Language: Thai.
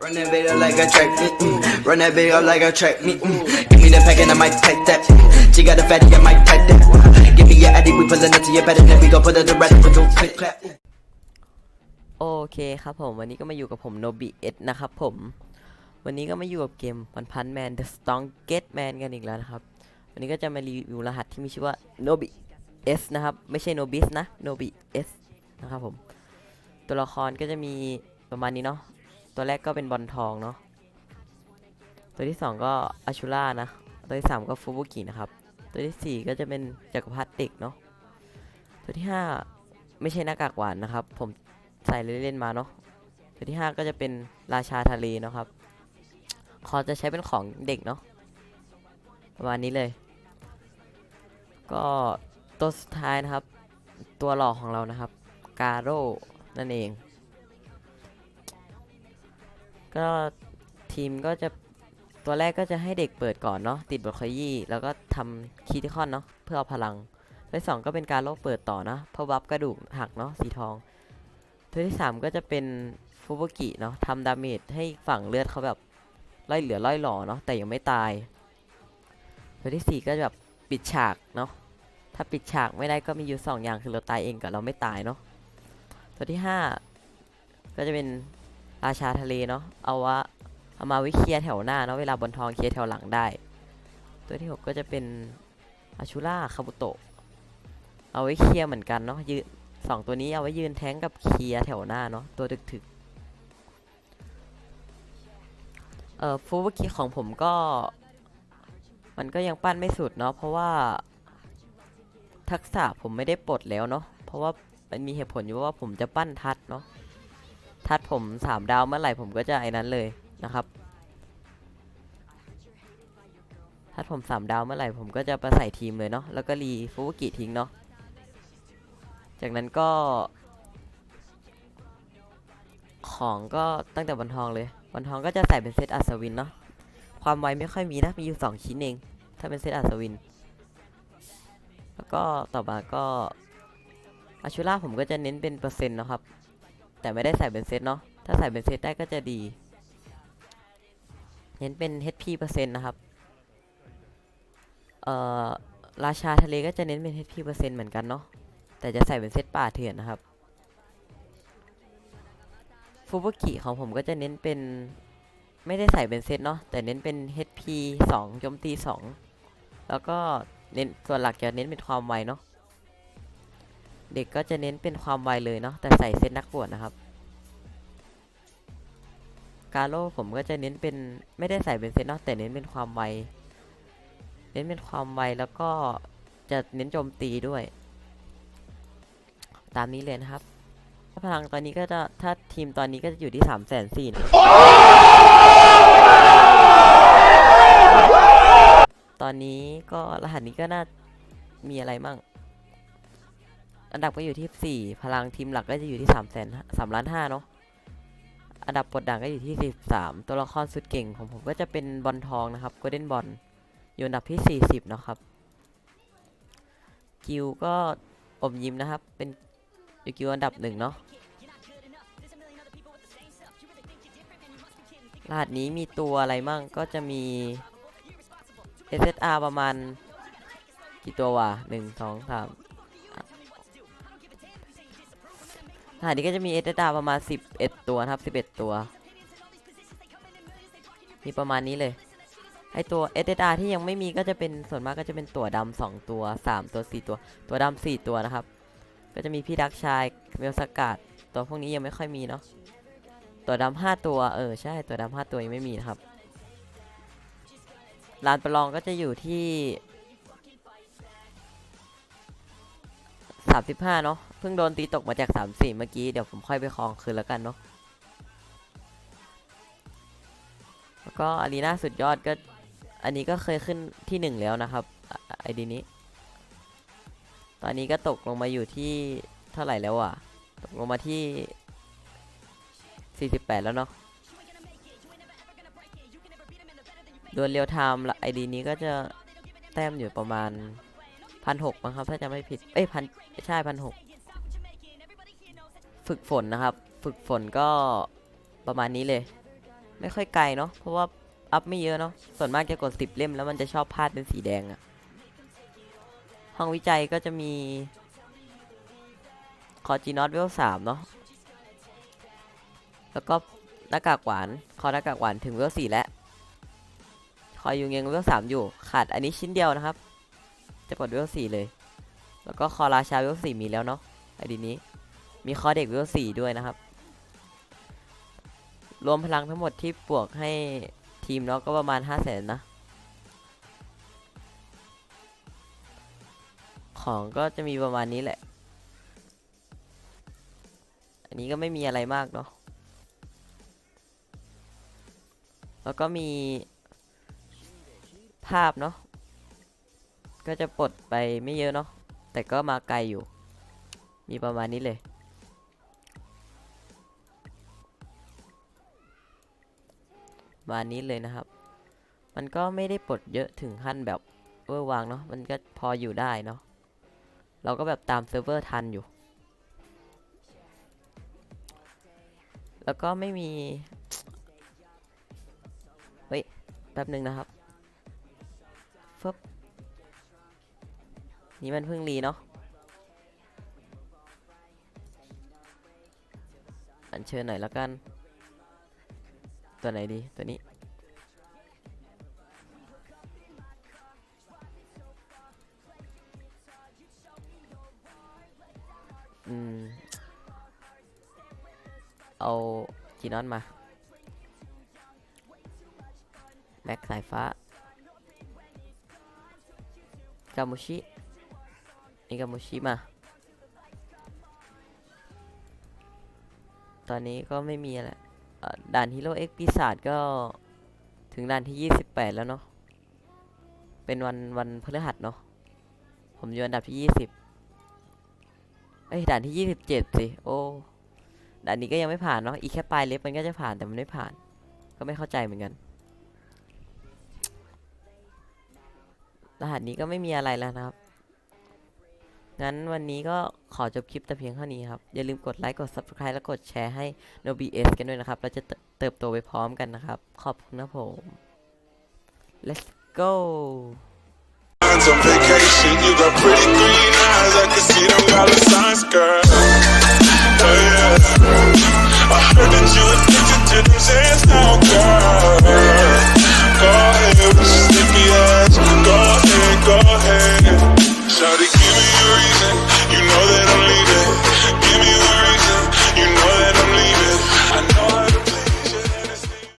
Run that bitch up like a track, mm-mm. run that bitch up like a track. Mm-mm. Give me the pack and I might take that. She got a fatty, I might take that. Give me your addy, we pullin' up to your bed and then we gon' put it to rest. We gon' click clap. โอเคครับผม วันนี้ก็มาอยู่กับผมโนบิเอนะครับผม วันนี้ก็มาอยู่กับเกมพันพันแมน The Strongest Man กันอีกแล้วนะครับ วันนี้ก็จะมารีวิวรหัสที่มีชื่อว่า Nobi S นะครับ ไม่ใช่ Nobis นะ Nobi S นะครับผม ตัวละครก็จะมีประมาณนี้เนาะ ตัวแรกก็เป็นบอลทองเนาะตัวที่สองก็อาชูล่านะ ตัวที่สามก็ฟูบุกินะครับ ตัวที่สี่ก็จะเป็นจักรพรรดิกเนาะตัวที่ห้าไม่ใช่หน้ากากหวานนะครับ ผมใส่เล่นๆมาเนาะตัวที่ 5 ก็จะเป็นราชาทะเลนะครับคอจะใช้เป็นของเด็กเนาะประมาณนี้เลย ก็ตัวสุดท้ายนะครับ ตัวหลอกของเรานะครับ กาโร่นั่นเอง ก็ทีมก็จะตัวแรกก็จะให้เด็กเปิดก่อนเนาะติดบทขยี้แล้วก็ทำคีติคอนเนาะเพื่อเอาพลังตัวที่สองก็เป็นการโลกเปิดต่อนะเพราะบัฟกระดูกหักเนาะสีทองตัวที่3ก็จะเป็นฟูบุกิเนาะทำดาเมจให้ฝั่งเลือดเขาแบบล่อยเหลือล่อยหล่อเนาะแต่ยังไม่ตาย ตัวที่4ก็แบบปิดฉากเนาะถ้าปิดฉากไม่ได้ก็มีอยู่2อย่างคือเราตายเองกับเราไม่ตายเนาะตัวที่5ก็จะเป็น ราชาทะเลเนาะเอาวะเอามาวิเคลียแถวหน้าเนาะเวลาบนทองเคลียแถวหลังได้ ตัวที่ 6 ก็จะเป็นอาชูล่าคาบุโตะเอาไว้เคลียเหมือนกันเนาะยืนสองตัวนี้เอาไว้ยืนแท้งกับเคลียแถวหน้าเนาะตัวถึกๆเอ่อฟูเมื่อกี้ของผมก็ มันก็ยังปั้นไม่สุดเนาะเพราะว่า ทักษะผมไม่ได้ปลดแล้วเนาะเพราะว่ามันมีเหตุผลอยู่ว่าผมจะปั้นทัดเนาะ ทัดผมสามดาวเมื่อไหร่ผมก็จะไอ้นั้นเลยนะครับ ทัดผมสามดาวเมื่อไหร่ผมก็จะไปใส่ทีมเลยเนาะ แล้วก็รีฟูกิทิ้งเนาะ จากนั้นก็ ของก็ตั้งแต่บนทองเลยบนทองก็จะใส่เป็นเซตอัศวินเนาะ ความไวไม่ค่อยมีนะ มีอยู่2ชิ้นเอง ถ้าเป็นเซตอัศวิน แล้วก็ต่อมาก็อาชูล่าผมก็จะเน้นเป็นเปอร์เซ็นต์นะครับ แต่ไม่ได้ใส่เป็นเซตเนาะถ้าใส่เป็นเซตได้ก็จะดีเน้นเป็น HP เปอร์เซ็นต์นะครับ เอ่อ ราชาทะเลก็จะเน้นเป็น HP เปอร์เซ็นต์เหมือนกันเนาะ แต่จะใส่เป็นเซตป่าเถื่อนนะครับ ฟูบุกิของผมก็จะเน้นเป็น ไม่ได้ใส่เป็นเซตเนาะ แต่เน้นเป็น HP 2โจมตี 2 แล้วก็เน้นส่วนหลักจะเน้นเป็นความไวเนาะ เด็กก็จะเน้นเป็นความไวเลยเนาะแต่ใส่เซตนักบวชนะครับ กาโร่ผมก็จะเน้นเป็นไม่ได้ใส่เป็นเซตเนาะแต่เน้นเป็นความไว เน้นเป็นความไวแล้วก็จะเน้นโจมตีด้วย ตามนี้เลยนะครับพลังตอนนี้ก็จะถ้าทีมตอนนี้ก็จะอยู่ที่สามแสนสี่ตอนนี้ก็รหัสนี้ก็น่ามีอะไรมั่ง อันดับก็อยู่ที่สี่พลังทีมหลักก็จะอยู่ที่สามแสนสามล้านห้าเนาะ อันดับปลดด่างก็อยู่ที่สิบสามตัวละครสุดเก่งของผมก็จะเป็นบอลทองนะครับโกลเด้นบอลอยู่อันดับที่สี่สิบนะครับ กิวก็อมยิ้มนะครับ เป็นอยูกิวอันดับหนึ่งเนาะรหัสนี้มีตัวอะไรมั่งก็จะมี SSR ประมาณ กี่ตัววะหนึ่งสองสาม รหัสนี้ก็จะมี SSR ประมาณ 11 ตัวครับ 11 ตัว มีประมาณนี้เลย ไอตัว SSR ที่ยังไม่มีก็จะเป็นส่วนมากก็จะเป็นตัวดำสองตัวสามตัวสี่ตัว ตัวดำสี่ตัวนะครับ ก็จะมีพี่ดักชายเมลสกัดตัวพวกนี้ยังไม่ค่อยมีเนาะ ตัวดำห้าตัว เออใช่ ตัวดำห้าตัวยังไม่มีนะครับลานประลองก็จะอยู่ที่ สามสิบห้าเนาะเพิ่งโดนตีตกมาจากสามสี่เมื่อกี้ เดี๋ยวผมค่อยไปคลองคืนแล้วกันเนาะแล้วก็อารีนาสุดยอดก็ อันนี้ก็เคยขึ้นที่หนึ่งแล้วนะครับไอดีนี้ ตอนนี้ก็ตกลงมาอยู่ที่เท่าไหร่แล้วอะ ตกลงมาที่ 48 แล้วเนาะดวลเรียวไทม์ไอดีนี้ก็จะแต้มอยู่ประมาณ พันหกมั้งครับ ถ้าจะไม่ผิด เอ้ยพันใช่พันหกฝึกฝนนะครับ ฝึกฝนก็ประมาณนี้เลย ไม่ค่อยไกลเนาะเพราะว่าอัพไม่เยอะเนาะส่วนมากจะกดสิบเล่มแล้วมันจะชอบพลาดเป็นสีแดงอะห้องวิจัยก็จะมีคอจีนอตเวลสามเนาะแล้วก็หน้ากากหวาน คอหน้ากากหวานถึงเวลสี่แล้ว คอยอยู่เงงเวลสามอยู่ ขาดอันนี้ชิ้นเดียวนะครับ จะกดเวลสี่เลย แล้วก็คอราชาเวลสี่มีแล้วเนาะไอดีนี้ มีคอเด็กเวลสี่ด้วยนะครับ รวมพลังทั้งหมดที่บวกให้ทีมเนาะก็ประมาณ5 0 0แสนนะ ของก็จะมีประมาณนี้แหละ อันนี้ก็ไม่มีอะไรมากเนาะ แล้วก็มีภาพเนาะ ก็จะปลดไปไม่เยอะเนาะแต่ก็มาไกลอยู่ มีประมาณนี้เลยประมาณนี้เลยนะครับ มันก็ไม่ได้ปลดเยอะถึงขั้นแบบเวอร์วางเนาะมันก็พออยู่ได้เนาะเราก็แบบตามเซิร์ฟเวอร์ทันอยู่ แล้วก็ไม่มี เฮ้ย แป๊บหนึ่งนะครับฟึบ นี่มันเพิ่งรีเนาะอันเชิญหน่อยแล้วกัน ตัวไหนดี ตัวนี้ อืม เอาจีนอนมา แม็กสายฟ้ากามุชิ นี่กามุชิมา ตอนนี้ก็ไม่มีอะไรด่านฮีโร่เอ็กปีศาจก็ถึงด่านที่ 28 แล้วเนาะ เป็นวันวันพฤหัสเนาะ ผมอยู่อันดับที่ 20 เอ้ยด่านที่ 27 สิ โอ้ ด่านนี้ก็ยังไม่ผ่านเนาะ อีกแค่ปลายเล็บมันก็จะผ่านแต่มันไม่ผ่าน ก็ไม่เข้าใจเหมือนกันรหัสนี้ก็ไม่มีอะไรแล้วนะครับ งั้นวันนี้ก็ขอจบคลิปแต่เพียงเท่านี้ครับ อย่าลืมกดไลค์ กด Subscribe และกดแชร์ให้ NoBS กันด้วยนะครับ เราจะเติเติบโตไปพร้อมกันนะครับ ขอบคุณนะผม let's go Mine's on vacation, you got pretty green eyes. I can see them dollar signs, girl. Hey, yeah. I heard that you addicted to them sand